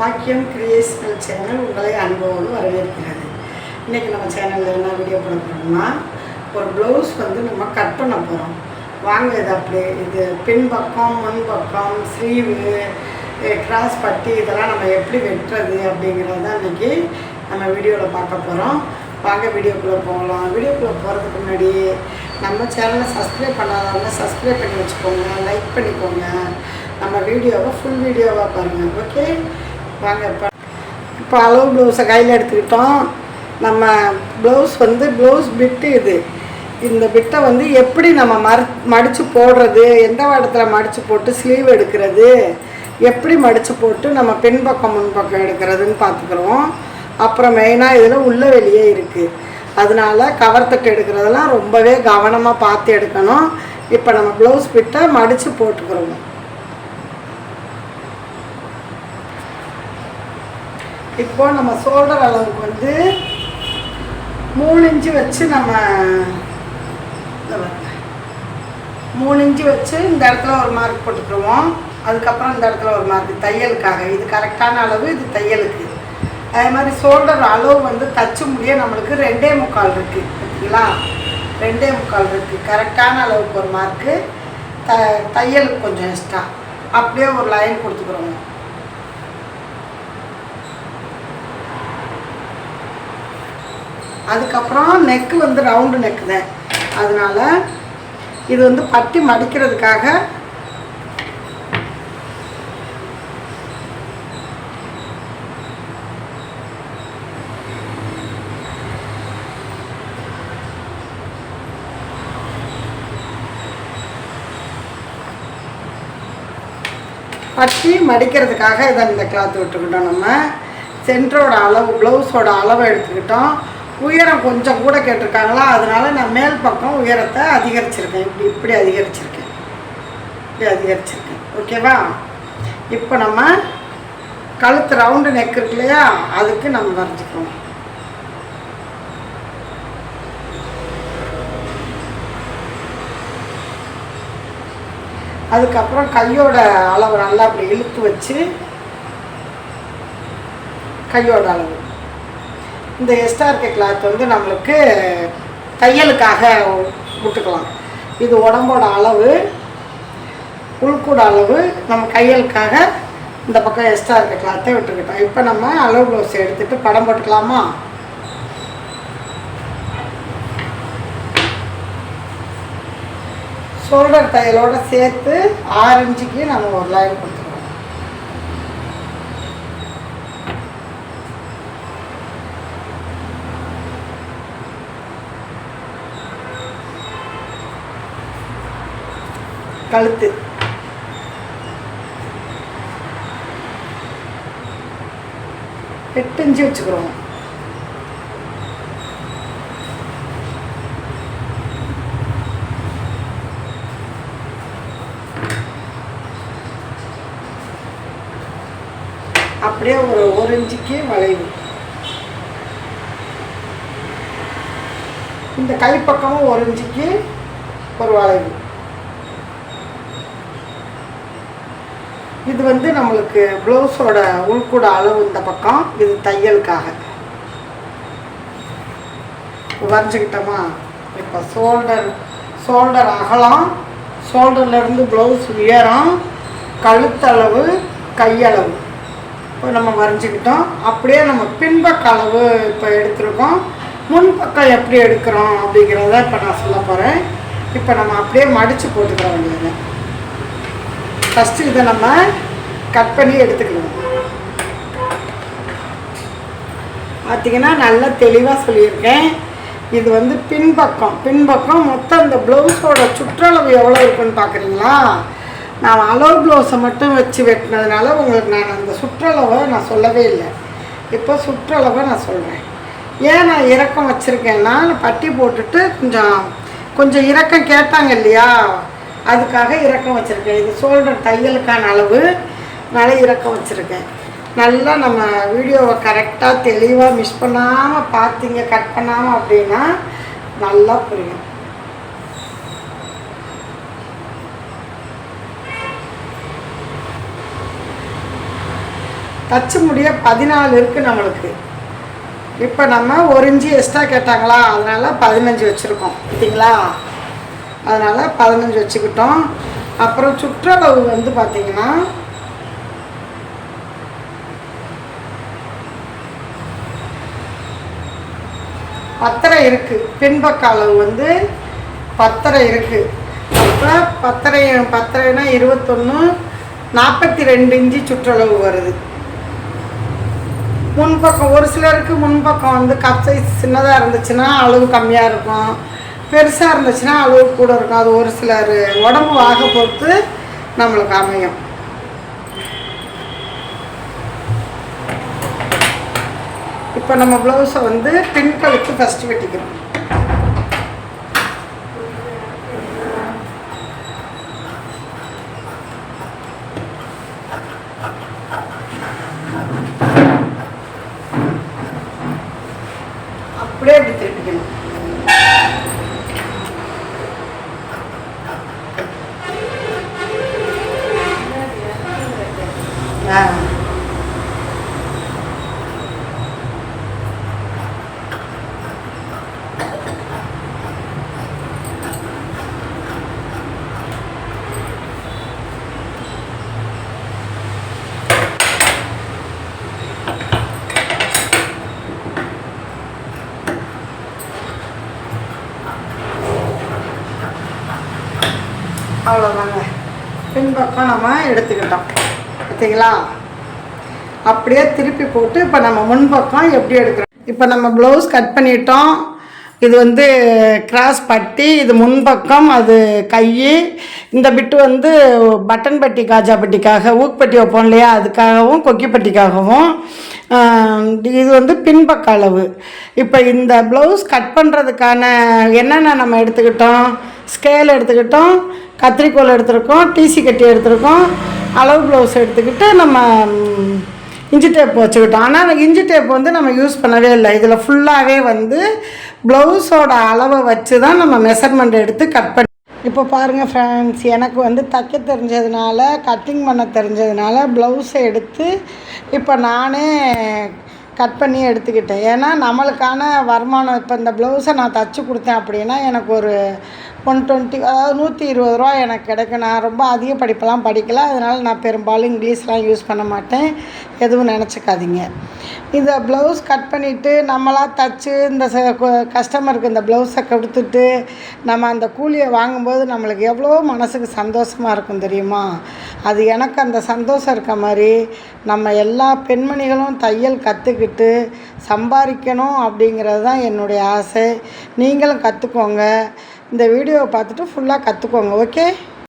வாக்கியம் creational channel உங்களை அன்போடு வரவேற்கிறது. இன்றைக்கி நம்ம சேனலில் என்ன வீடியோ பண்ண போகிறோம்னா ஒரு ப்ளவுஸ் வந்து நம்ம கட் பண்ண போகிறோம் வாங்க இது அப்படியே இது பின்பக்கம் முன்பக்கம் ஸ்லீவு கிராஸ் பட்டி இதெல்லாம் நம்ம எப்படி வெட்டுறது அப்படிங்கிறது தான் இன்றைக்கி நம்ம வீடியோவில் பார்க்க போகிறோம் வாங்க வீடியோக்குள்ளே போகலாம். வீடியோக்குள்ளே போகிறதுக்கு முன்னாடி நம்ம சேனலை சப்ஸ்கிரைப் பண்ணாதவங்க சப்ஸ்கிரைப் பண்ணி வச்சுக்கோங்க லைக் பண்ணிக்கோங்க. நம்ம வீடியோவை ஃபுல் வீடியோவாக பாருங்கள் ஓகே வாங்க இப்போ இப்போ அளவு ப்ளவுஸை கையில் எடுத்துக்கிட்டோம். நம்ம ப்ளவுஸ் வந்து ப்ளவுஸ் பிட்டு இது. இந்த பிட்டை வந்து எப்படி நம்ம மறு மடித்து போடுறது எந்த இடத்துல மடித்து போட்டு ஸ்லீவ் எடுக்கிறது எப்படி மடித்து போட்டு நம்ம பின்பக்கம் முன்பக்கம் எடுக்கிறதுன்னு பார்த்துக்குறோம் அப்புறம் மெயினாக இதில் உள்ள வெளியே இருக்குது அதனால கவர் தட்டு எடுக்கிறதெல்லாம் ரொம்பவே கவனமாக பார்த்து எடுக்கணும். இப்போ நம்ம ப்ளவுஸ் பிட்டை மடித்து போட்டுக்கிறோம். இப்போ நம்ம ஷோல்டர் அளவுக்கு வந்து மூணு இன்ச்சு வச்சு நம்ம மூணு இன்ச்சு வச்சு இந்த இடத்துல ஒரு மார்க் போட்டுக்கிடுவோம். அதுக்கப்புறம் இந்த இடத்துல ஒரு மார்க் தையலுக்காக. இது கரெக்டான அளவு இது தையலுக்கு. அதே மாதிரி ஷோல்டர் அளவு வந்து தச்சு முடிய நம்மளுக்கு ரெண்டே முக்கால் இருக்குது பார்த்தீங்களா ரெண்டே முக்கால் இருக்குது கரெக்டான அளவுக்கு ஒரு மார்க்கு த தையலுக்கு கொஞ்சம் எக்ஸ்ட்ரா அப்படியே ஒரு லைன் கொடுத்துக்குறோங்க அதுக்கப்புறம் நெக்கு வந்து ரவுண்டு நெக்கு தான். அதனால் இது வந்து பட்டி மடிக்கிறதுக்காக பட்டி மடிக்கிறதுக்காக இதை இந்த கிளாத் விட்டுக்கிட்டோம் நம்ம. சென்டரோட அளவு ப்ளவுஸோட அளவை எடுத்துக்கிட்டோம். உயரம் கொஞ்சம் கூட கேட்டிருக்காங்களா? அதனால நான் மேல் பக்கம் உயரத்தை அதிகரிச்சிருக்கேன். இப்படி இப்படி அதிகரிச்சிருக்கேன். இப்படி அதிகரிச்சிருக்கேன். ஓகேவா? இப்போ நம்ம கழுத்து ரவுண்டு நெக் இருக்கு இல்லையா? அதுக்கு நம்ம வரைஞ்சிக்கிறோம் அதுக்கப்புறம் கையோட அளவு நல்லா அப்படி இழுத்து வச்சு கையோட அளவு. இந்த எஸ்டார்கே கிளாத் வந்து நம்மளுக்கு தையலுக்காக விட்டுக்கலாம் இது உடம்போட அளவு உள்கூட அளவு நம்ம கையலுக்காக இந்த பக்கம் எக்ஸ்ட்ரா இருக்க கிளாத்தை விட்டுக்கிட்டோம் இப்போ நம்ம அளவு ப்ளவுஸ் எடுத்துகிட்டு படம் போட்டுக்கலாமா? ஷோல்டர் தையலோடு சேர்த்து ஆறு இன்ச்சுக்கு நம்ம ஒரு லைன் கொடுத்துக்கலாம். கழுத்து. எட்டு இன்ச்சு வச்சுக்கிறோம். அப்படியே ஒரு ஒரு இன்ச்சுக்கு வளைவு. இந்த கைப்பக்கமும் ஒரு இன்ச்சுக்கு ஒரு வளைவு. இது வந்து நம்மளுக்கு ப்ளவுஸோட உள்கூட அளவு இந்த பக்கம் இது தையலுக்காக. வரைஞ்சிக்கிட்டோமா? இப்போ ஷோல்டர் ஷோல்டர் அகலம் ஷோல்டர்லேருந்து ப்ளவுஸ் உயரம் கழுத்தளவு கையளவு. இப்போ நம்ம வரைஞ்சிக்கிட்டோம். அப்படியே நம்ம பின்பக்க அளவு இப்போ எடுத்திருக்கோம். முன்பக்கம் எப்படி எடுக்கிறோம் அப்படிங்கிறத இப்போ நான் சொல்ல போகிறேன் இப்போ நம்ம அப்படியே மடித்து போட்டுக்கிற வேண்டியது ஃபஸ்ட்டு இதை நம்ம கட் பண்ணி எடுத்துக்கணும் பார்த்தீங்கன்னா நல்லா தெளிவாக சொல்லியிருக்கேன். இது வந்து பின்பக்கம். பின்பக்கம் மொத்தம் இந்த ப்ளவுஸோட சுற்றளவு எவ்வளோ இருக்குன்னு பார்க்குறீங்களா நான் அளவு ப்ளவுஸை மட்டும் வச்சு வெட்டினதுனால உங்களுக்கு நான் அந்த சுற்றளவை நான் சொல்லவே இல்லை. இப்போ சுற்றளவை நான் சொல்கிறேன் ஏன் நான் இறக்கம் வச்சுருக்கேன்னா பட்டி போட்டுட்டு கொஞ்சம் கொஞ்சம் இறக்கம் கேட்டாங்க இல்லையா? அதுக்காக இறக்கம் வச்சுருக்கேன். இது ஷோல்டர் தையலுக்கான அளவு நல்ல இறக்கம் வச்சுருக்கேன். நல்லா நம்ம வீடியோவை கரெக்டாக தெளிவாக மிஸ் பண்ணாமல் பார்த்தீங்க கட் பண்ணாமல் அப்படின்னா நல்லா புரியும். தச்சு முடிய பதினாலு இருக்குது நம்மளுக்கு. இப்போ நம்ம ஒரு இன்ச்சு எக்ஸ்ட்ரா கேட்டாங்களா? அதனால் பதினஞ்சு வச்சுருக்கோம். பார்த்தீங்களா? அதனால் பதினஞ்சு வச்சுக்கிட்டோம். அப்புறம் சுற்றளவு வந்து பார்த்திங்கன்னா பத்தரை இருக்குது பின்பக்க அளவு வந்து பத்தரை இருக்குது அப்புறம் பத்தரை பத்தரைனா இருபத்தொன்று நாற்பத்தி ரெண்டு இன்ச்சு சுற்றளவு வருது. முன்பக்கம் ஒரு சிலருக்கு முன்பக்கம் வந்து கப் சைஸ் சின்னதாக இருந்துச்சுன்னா அளவு கம்மியாக இருக்கும். பெருசாக இருந்துச்சுன்னா அளவு கூட இருக்கும். அது ஒரு சிலர் உடம்பு வாக பொறுத்து நம்மளுக்கு அமையும். இப்போ நம்ம ப்ளவுஸை வந்து பின்களுக்கு ஃபஸ்ட்டு வெட்டிக்கிறோம் அப்படியே இப்படி திருப்பிக்கணும் ஆ அவ்வளோதாங்க பின்பக்கம் நம்ம எடுத்துக்கிட்டோம். பார்த்தீங்களா? அப்படியே திருப்பி போட்டு இப்போ நம்ம முன்பக்கம் எப்படி எடுக்கிறோம்? இப்போ நம்ம ப்ளவுஸ் கட் பண்ணிட்டோம். இது வந்து கிராஸ் பட்டி இது முன்பக்கம் அது கை இந்த பிட்டு வந்து பட்டன் பட்டி காஜா பட்டிக்காக ஊக்பட்டி வைப்போம் இல்லையா அதுக்காகவும் கொக்கிப்பட்டிக்காகவும் இது வந்து பின்பக்க அளவு. இப்போ இந்த ப்ளவுஸ் கட் பண்ணுறதுக்கான என்னென்ன நம்ம எடுத்துக்கிட்டோம்? ஸ்கேல் எடுத்துக்கிட்டோம் கத்திரிக்கோல் எடுத்திருக்கோம் டிசி கட்டி எடுத்திருக்கோம். அளவு ப்ளவுஸ் எடுத்துக்கிட்டு நம்ம இஞ்சி டேப் வச்சுக்கிட்டோம். ஆனால் இஞ்சி டேப் வந்து நம்ம யூஸ் பண்ணவே இல்லை. இதில் ஃபுல்லாகவே வந்து ப்ளவுஸோட அளவை வச்சு தான் நம்ம மெஷர்மெண்ட் எடுத்து கட் பண்ணி இப்போ பாருங்கள் ஃப்ரெண்ட்ஸ் எனக்கு வந்து தைக்க தெரிஞ்சதுனால கட்டிங் பண்ண தெரிஞ்சதுனால ப்ளவுஸை எடுத்து இப்போ நானே கட் பண்ணி எடுத்துக்கிட்டேன். ஏன்னா நம்மளுக்கான வருமானம் இப்போ இந்த ப்ளவுஸை நான் தச்சு கொடுத்தேன் அப்படின்னா எனக்கு ஒரு ஒன் டுவெண்ட்டி அதாவது நூற்றி இருபது ரூபா எனக்கு கிடைக்கும். நான் ரொம்ப அதிக படிப்பெல்லாம் படிக்கல. அதனால் நான் பெரும்பாலும் இங்கிலீஷ்லாம் யூஸ் பண்ண மாட்டேன். எதுவும் நினச்சிக்காதீங்க. இந்த ப்ளவுஸ் கட் பண்ணிவிட்டு நம்மளாக தச்சு இந்த கஸ்டமருக்கு இந்த ப்ளவுஸை கொடுத்துட்டு நம்ம அந்த கூலியை வாங்கும்போது நம்மளுக்கு எவ்வளோ மனசுக்கு சந்தோஷமாக இருக்கும் தெரியுமா? அது எனக்கு அந்த சந்தோஷம் இருக்க மாதிரி நம்ம எல்லா பெண்மணிகளும் தையல் கற்றுக்கிட்டு சம்பாதிக்கணும் அப்படிங்கிறது தான் என்னுடைய ஆசை. நீங்களும் கற்றுக்கோங்க இந்த வீடியோவை பார்த்துட்டு ஃபுல்லாக கற்றுக்கோங்க ஓகே